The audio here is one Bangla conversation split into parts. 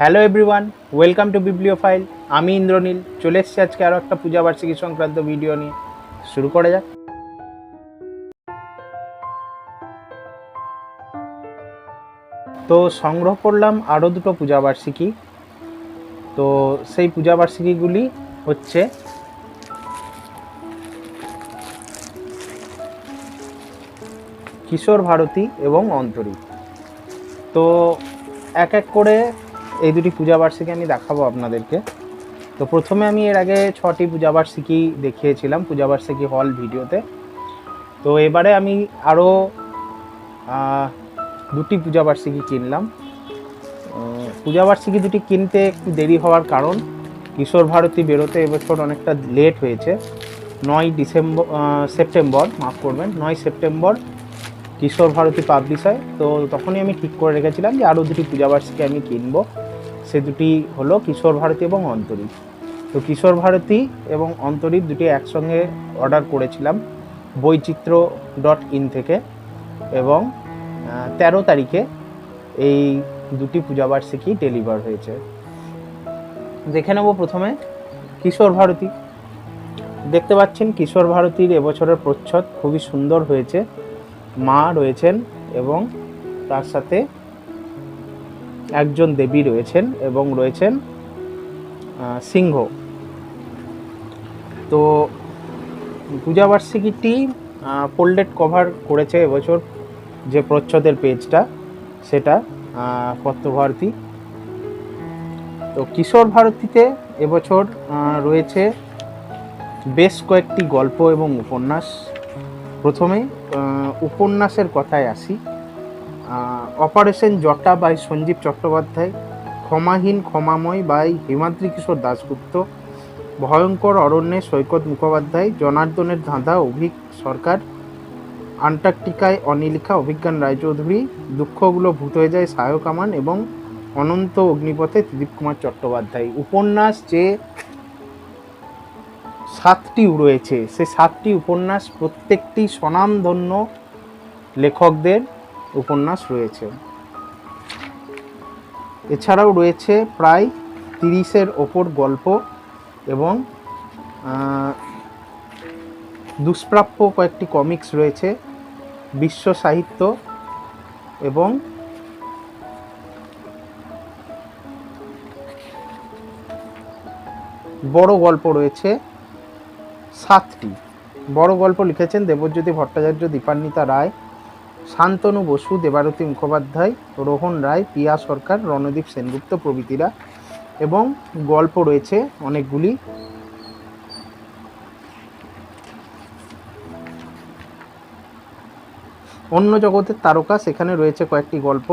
Hello everyone welcome to bibliophile আমি ইন্দ্রনীল, চলে এসেছি আজকে আরও একটা পূজা বার্ষিকী সংক্রান্ত ভিডিও নিয়ে। শুরু করা যাক। তো সংগ্রহ করলাম আরও দুটো পূজা বার্ষিকী। তো সেই পূজা বার্ষিকীগুলি হচ্ছে কিশোর ভারতী এবং অন্তরী। তো এক এক করে এই দুটি পূজা বার্ষিকী আমি দেখাবো আপনাদেরকে। তো প্রথমে আমি এর আগে ছটি পূজা বার্ষিকী দেখিয়েছিলাম, পূজা বার্ষিকী হল ভিডিওতে। তো এবারে আমি আরও দুটি পূজা বার্ষিকী কিনলাম। পূজা বার্ষিকী দুটি কিনতে একটু দেরি হওয়ার কারণ, কিশোর ভারতী বেরোতে এবছর অনেকটা লেট হয়েছে। নয় ডিসেম্বর সেপ্টেম্বর, মাফ করবেন, নয় সেপ্টেম্বর কিশোর ভারতী পাবলিশ হয়। তো তখনই আমি ঠিক করে রেখেছিলাম যে আরও দুটি পূজাবার্ষিকী আমি কিনবো। সে দুটি হলো কিশোর ভারতী এবং অন্তরীপ তো কিশোর ভারতী এবং অন্তরীপ দুটি একসঙ্গে অর্ডার করেছিলাম বৈচিত্র্য ডট ইন থেকে এবং তেরো তারিখে এই দুটি পূজাবার্ষিকী ডেলিভার হয়েছে। দেখে নেব প্রথমে কিশোর ভারতী। দেখতে পাচ্ছেন কিশোর ভারতীর এবছরের প্রচ্ছদ খুবই সুন্দর হয়েছে। মা রয়েছেন এবং তার সাথে একজন দেবী রয়েছেন এবং রয়েছেন সিংহ। তো পূজাবার্ষিকীটি ফোল্ডেড কভার করেছে এবছর যে প্রচ্ছদের পেজটা সেটা পত্রভারতী। তো কিশোর ভারতীতে এবছর রয়েছে বেশ কয়েকটি গল্প এবং উপন্যাস। প্রথমে উপন্যাসের কথায় আসি। অপারেশন জটা বাই সঞ্জীব চট্টোপাধ্যায়, ক্ষমাহীন ক্ষমাময় বাই হিমাদ্রি কিশোর দাশগুপ্ত, ভয়ঙ্কর অরণ্যে সৈকত মুখোপাধ্যায়, জনার্দনের ধাঁধা অভিক সরকার, আন্টার্কটিকায় অনিলিখা, অভিজ্ঞান রায়চৌধুরী, দুঃখগুলো ভূত হয়ে যায় সায়ক আমান এবং অনন্ত অগ্নিপথে ত্রিদীপ কুমার চট্টোপাধ্যায়। উপন্যাস যে সাতটি রয়েছে সে সাতটি উপন্যাস প্রত্যেকটি স্বনামধন্য লেখকদের উপন্যাস রয়েছে। এছাড়াও রয়েছে প্রায় তিরিশের ওপর গল্প এবং দুষ্প্রাপ্য কয়েকটি কমিক্স রয়েছে, বিশ্ব সাহিত্য এবং বড় গল্প রয়েছে সাতটি। বড় গল্প লিখেছেন দেবজ্যোতি ভট্টাচার্য, দীপান্বিতা রায় শান্তনু বসু, দেবারতী মুখোপাধ্যায়, রোহন রায়, পিয়া সরকার, রণদীপ সেনগুপ্ত প্রভৃতিরা এবং গল্প রয়েছে অনেকগুলি। অন্য জগতের তারকা সেখানে রয়েছে কয়েকটি গল্প।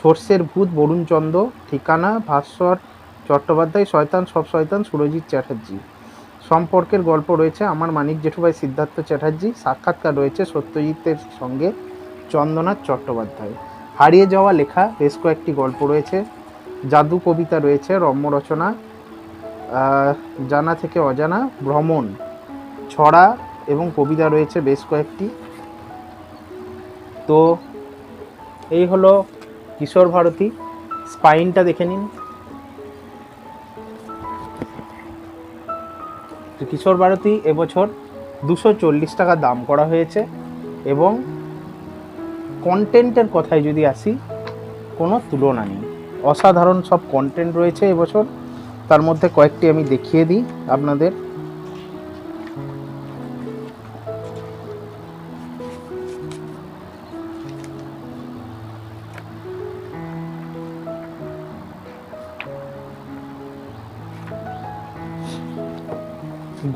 সর্ষের ভূত বরুণচন্দ্র, ঠিকানা ভাস্বর চট্টোপাধ্যায়, শয়তান সব শয়তান, সুরজিৎ চ্যাটার্জি। সম্পর্কের গল্প রয়েছে আমার মানিক জেঠুভাই সিদ্ধার্থ চ্যাটার্জি, সাক্ষাৎকার রয়েছে সত্যজিতের সঙ্গে। চন্দ্রনাথ চট্টোপাধ্যায়। হারিয়ে যাওয়া লেখা বেশ কয়েকটি গল্প রয়েছে, জাদু কবিতা রয়েছে, রম্য রচনা জানা থেকে অজানা, ভ্রমণ, ছড়া এবং কবিতা রয়েছে বেশ কয়েকটি। তো এই হলো কিশোর ভারতী, স্পাইনটা দেখে নিন। কিশোর ভারতী এবছর দুশো চল্লিশ টাকা দাম করা হয়েছে এবং কন্টেন্টের কথায় যদি আসি, কোনো তুলনা নেই। অসাধারণ সব কন্টেন্ট রয়েছে এবছর। তার মধ্যে কয়েকটি আমি দেখিয়ে দিই আপনাদের।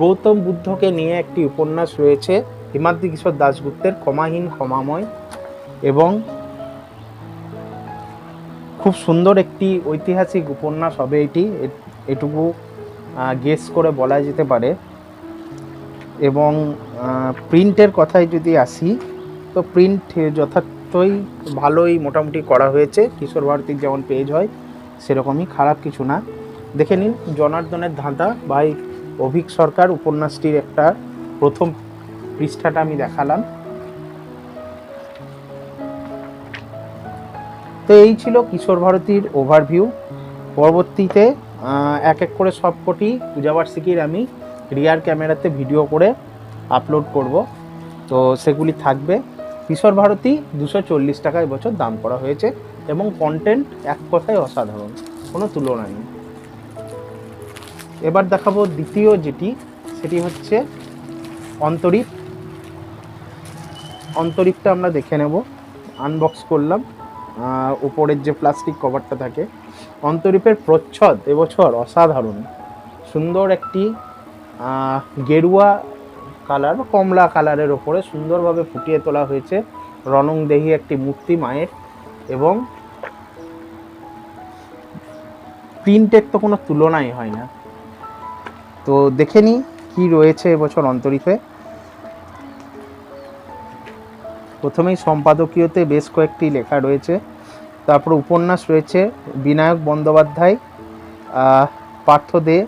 গৌতম বুদ্ধকে নিয়ে একটি উপন্যাস রয়েছে হিমাদ্রি কিশোর দাশগুপ্তের ক্ষমাহীন ক্ষমাময়। এবং খুব সুন্দর একটি ঐতিহাসিক উপন্যাস হবে এটি। এটুকু গেস করে বলা যেতে পারে। এবং প্রিন্টের কথায় যদি আসি, তো প্রিন্ট যথার্থই ভালোই মোটামুটি করা হয়েছে। কিশোর ভারতীর যেমন পেজ হয়, সেরকমই খারাপ কিছু না। দেখে নিন, জনার্দনের ধাঁধা বাই অভিক সরকার উপন্যাসটির একটা প্রথম পৃষ্ঠাটা আমি দেখালাম। তো এই ছিল কিশোর ভারতীর ওভারভিউ পরবর্তীতে এক এক করে সব কটি পূজাবার্ষিকীর আমি রিয়ার ক্যামেরাতে ভিডিও করে আপলোড করব। তো সেগুলি থাকবে। কিশোর ভারতী দুশো চল্লিশ টাকা এবছর দাম করা হয়েছে এবং কন্টেন্ট এক কথায় অসাধারণ, কোনো তুলনা নেই। এবার দেখাবো দ্বিতীয় যেটি, সেটি হচ্ছে অন্তরীপ। অন্তরীপটা আমরা দেখে নেব। আনবক্স করলাম। উপরের যে প্লাস্টিক কভারটা থাকে, অন্তরীপের প্রচ্ছদ এবছর অসাধারণ। সুন্দর একটি গেরুয়া কালার কমলা কালারের ওপরে সুন্দরভাবে ফুটিয়ে তোলা হয়েছে। রণংদেহী একটি মূর্তি মায়ের এবং প্রিন্টের তো কোনো তুলনাই হয় না। তো দেখে নিই কী রয়েছে এবছর অন্তরীপে। প্রথমেই সম্পাদকীয়তে বেশ কয়েকটি লেখা রয়েছে। তারপর উপন্যাস রয়েছে, বিনায়ক বন্দ্যোপাধ্যায় পার্থ দে,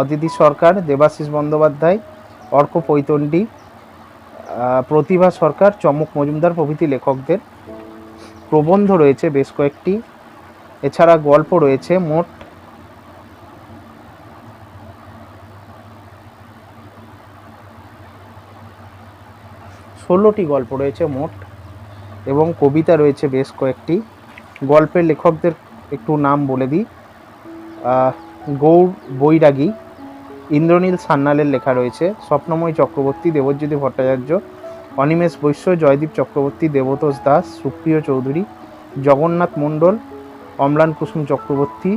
অদিতি সরকার, দেবাশিস বন্দ্যোপাধ্যায়, অর্ক পৈতণ্ডী প্রতিভা সরকার, চমক মজুমদার প্রভৃতি লেখকদের। প্রবন্ধ রয়েছে বেশ কয়েকটি। এছাড়া গল্প রয়েছে, মোট ষোলোটি গল্প রয়েছে মোট, এবং কবিতা রয়েছে বেশ কয়েকটি। গল্পের লেখকদের একটু নাম বলে দিই। গৌর বৈরাগী, ইন্দ্রনীল সান্যালের লেখা রয়েছে, স্বপ্নময় চক্রবর্তী, দেবজ্যোতি ভট্টাচার্য, অনিমেষ বৈশ্য, জয়দীপ চক্রবর্তী, দেবতোষ দাস, সুপ্রিয় চৌধুরী, জগন্নাথ মণ্ডল, অম্লান কুসুম চক্রবর্তী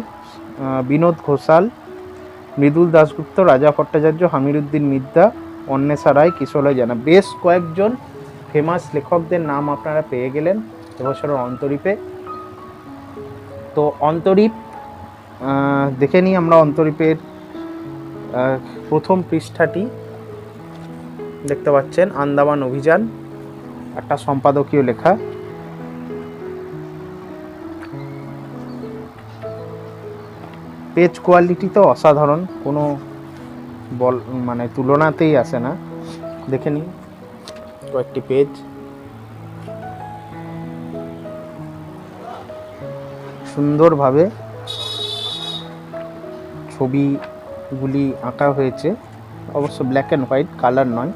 বিনোদ ঘোষাল, মৃদুল দাশগুপ্ত, রাজা ভট্টাচার্য, হামিরুদ্দিন মিদ্দা অন্বেষা রায় কিশোরয় জানা বেশ কয়েকজন ফেমাস লেখকদের নাম আপনারা পেয়ে গেলেন এবছরের অন্তরীপে। তো অন্তরীপ দেখে নিই আমরা অন্তরীপের প্রথম পৃষ্ঠাটি। দেখতে পাচ্ছেন, আন্দামান অভিযান, একটা সম্পাদকীয় লেখা। পেজ কোয়ালিটি তো অসাধারণ, কোনো বল মানে তুলনাতেই আসে না। দেখে নিন কয়েকটি পেজ। সুন্দরভাবে ছবিগুলি আঁকা হয়েছে। অবশ্য ব্ল্যাক অ্যান্ড হোয়াইট কালার নয়।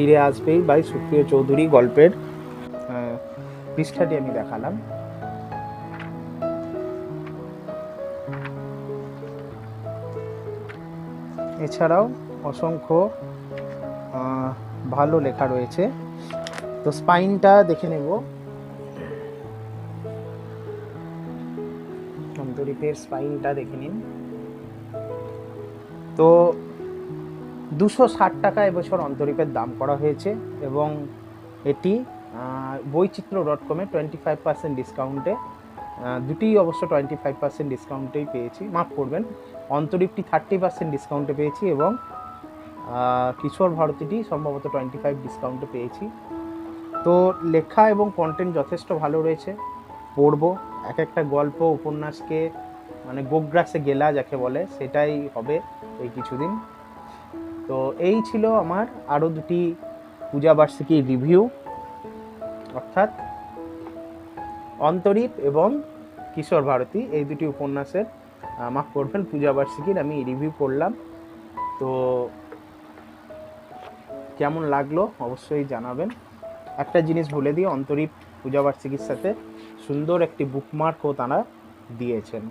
ফিরে আসবেই বাই সুপ্রিয় চৌধুরী গল্পের পৃষ্ঠাটি আমি দেখালাম। এছাড়াও অসংখ্য ভালো লেখা রয়েছে। তো স্পাইনটা দেখে নেব। স্পাইনটা দেখে নিন। তো দুশো ষাট টাকা এবছর অন্তরীপের দাম করা হয়েছে এবং এটি আহ, বৈচিত্র্য ডট কমে টোয়েন্টি ফাইভ পার্সেন্ট ডিসকাউন্টে দুটি অবশ্য টোয়েন্টি ফাইভ পার্সেন্ট ডিসকাউন্টেই পেয়েছি। মাফ করবেন অন্তরীপটি থার্টি পার্সেন্ট ডিসকাউন্টে পেয়েছি এবং কিশোর ভারতীটি সম্ভবত টোয়েন্টি ফাইভ ডিসকাউন্টে পেয়েছি। তো লেখা এবং কন্টেন্ট যথেষ্ট ভালো রয়েছে। পড়ব এক একটা গল্প উপন্যাসকে মানে গোগ্রাসে গেলা যাকে বলে সেটাই হবে এই কিছুদিন। তো এই ছিল আমার আরও দুটি পূজা বার্ষিকী রিভিউ অর্থাৎ অন্তরীপ এবং কিশোর ভারতী, এই দুটি উপন্যাসের মাফ করবেন, পূজা বার্ষিকীর আমি রিভিউ করলাম। তো কেমন লাগল অবশ্যই জানাবেন। একটা জিনিস বলে দিই, অন্তরীপ পূজা বার্ষিকীর সাথে সুন্দর একটি বুকমার্কও তারা দিয়েছেন।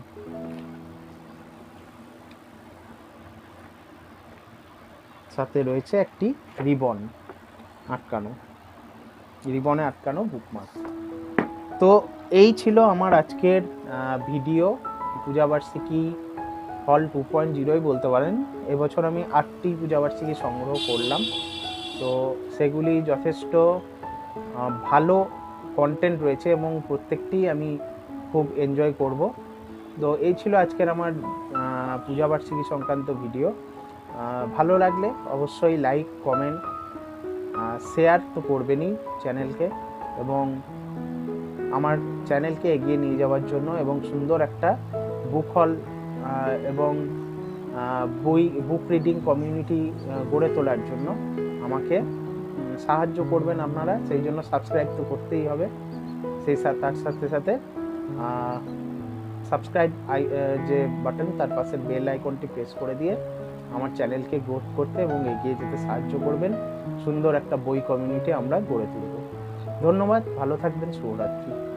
সাথে রয়েছে একটি রিবন আটকানো, রিবনে আটকানো বুকমার্ক তো এই ছিল আমার আজকের ভিডিও পূজাবার্ষিকী হল টু পয়েন্ট জিরোই বলতে পারেন। এবছর আমি আটটি পূজাবার্ষিকী সংগ্রহ করলাম। তো সেগুলি যথেষ্ট ভালো কন্টেন্ট রয়েছে এবং প্রত্যেকটি আমি খুব এনজয় করব। তো এই ছিল আজকের আমার পূজাবার্ষিকী সংক্রান্ত ভিডিও ভালো লাগলে অবশ্যই লাইক কমেন্ট শেয়ার তো করবেনই চ্যানেলকে এবং আমার চ্যানেলকে এগিয়ে নিয়ে যাওয়ার জন্য এবং সুন্দর একটা বুক হল এবং বই বুক রিডিং কমিউনিটি গড়ে তোলার জন্য আমাকে সাহায্য করবেন আপনারা। সেই জন্য সাবস্ক্রাইব তো করতেই হবে। সেই তার সাথে সাথে সাবস্ক্রাইব আই যে বাটন তার পাশে বেল আইকনটি প্রেস করে দিয়ে আমার চ্যানেলকে গ্রোথ করতে এবং এগিয়ে যেতে সাহায্য করবেন। সুন্দর একটা বই কমিউনিটি আমরা গড়ে তুলব। ধন্যবাদ, ভালো থাকবেন, শুভরাত্রি।